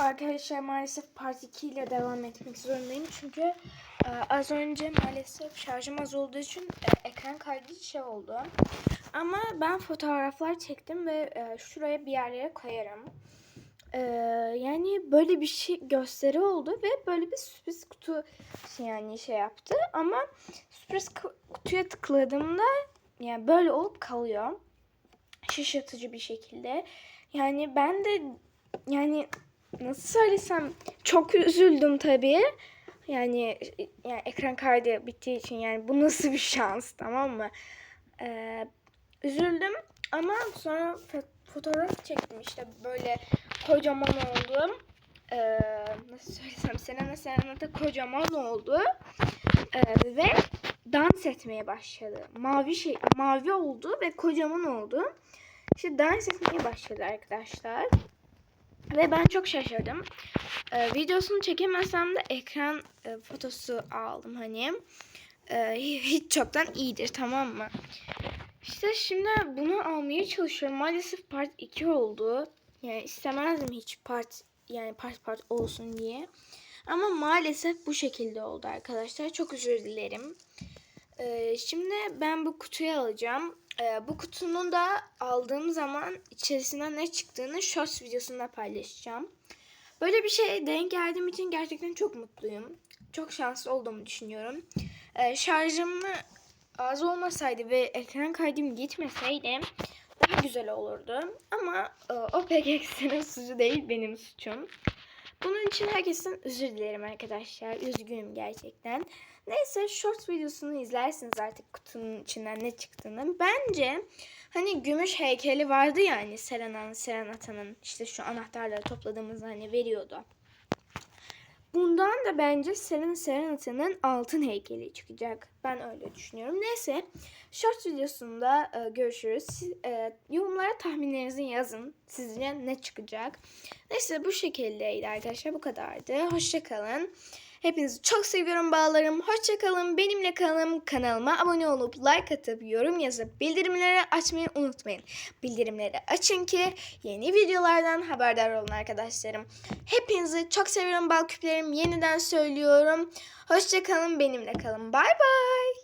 Arkadaşlar maalesef part 2 ile devam etmek zorundayım. Çünkü e, az önce maalesef şarjım az olduğu için e, ekran kaydı şey oldu. Ama ben fotoğraflar çektim ve e, şuraya bir yerlere koyarım. E, yani böyle bir şey gösteri oldu ve böyle bir sürpriz kutu şey yani şey yaptı. Ama sürpriz ku- kutuya tıkladığımda yani böyle olup kalıyor. Şaşırtıcı bir şekilde. Yani ben de yani nasıl söylesem çok üzüldüm tabii. Yani, yani ekran kaydı bittiği için yani bu nasıl bir şans tamam mı? Ee, üzüldüm ama sonra fo- fotoğraf çektim işte böyle kocaman oldum. Ee, nasıl söylesem Selena Selena'da kocaman oldu. Ee, ve dans etmeye başladı. Mavi şey mavi oldu ve kocaman oldu. İşte dans etmeye başladı arkadaşlar. Ve ben çok şaşırdım. Ee, videosunu çekemezsem de ekran e, fotosu aldım hani. Ee, hiç çoktan iyidir tamam mı? İşte şimdi bunu almaya çalışıyorum. Maalesef part 2 oldu. Yani istemezdim hiç part yani part part olsun diye. Ama maalesef bu şekilde oldu arkadaşlar. Çok özür dilerim. Ee, şimdi ben bu kutuyu alacağım. Ee, bu kutunun da aldığım zaman içerisinden ne çıktığını shorts videosunda paylaşacağım. Böyle bir şeye denk geldiğim için gerçekten çok mutluyum. Çok şanslı olduğumu düşünüyorum. Ee, şarjım az olmasaydı ve ekran kaydım gitmeseydi daha güzel olurdu. Ama e, o pek eksenin suçu değil benim suçum. Bunun için herkesten özür dilerim arkadaşlar. Üzgünüm gerçekten. Neyse short videosunu izlersiniz artık kutunun içinden ne çıktığını. Bence hani gümüş heykeli vardı ya hani Serena'nın, Serenata'nın işte şu anahtarları topladığımız hani veriyordu. Bundan da bence Selena Serenata'nın altın heykeli çıkacak. Ben öyle düşünüyorum. Neyse short videosunda e, görüşürüz. E, yorumlara tahminlerinizi yazın. Sizce ne çıkacak? Neyse bu şekildeydi arkadaşlar. Bu kadardı. Hoşçakalın. Hepinizi çok seviyorum bağlarım. Hoşçakalın. Benimle kalın. Kanalıma abone olup like atıp yorum yazıp bildirimleri açmayı unutmayın. Bildirimleri açın ki yeni videolardan haberdar olun arkadaşlarım. Hepinizi çok seviyorum bal küplerim. Yeniden söylüyorum. Hoşçakalın. Benimle kalın. Bay bay.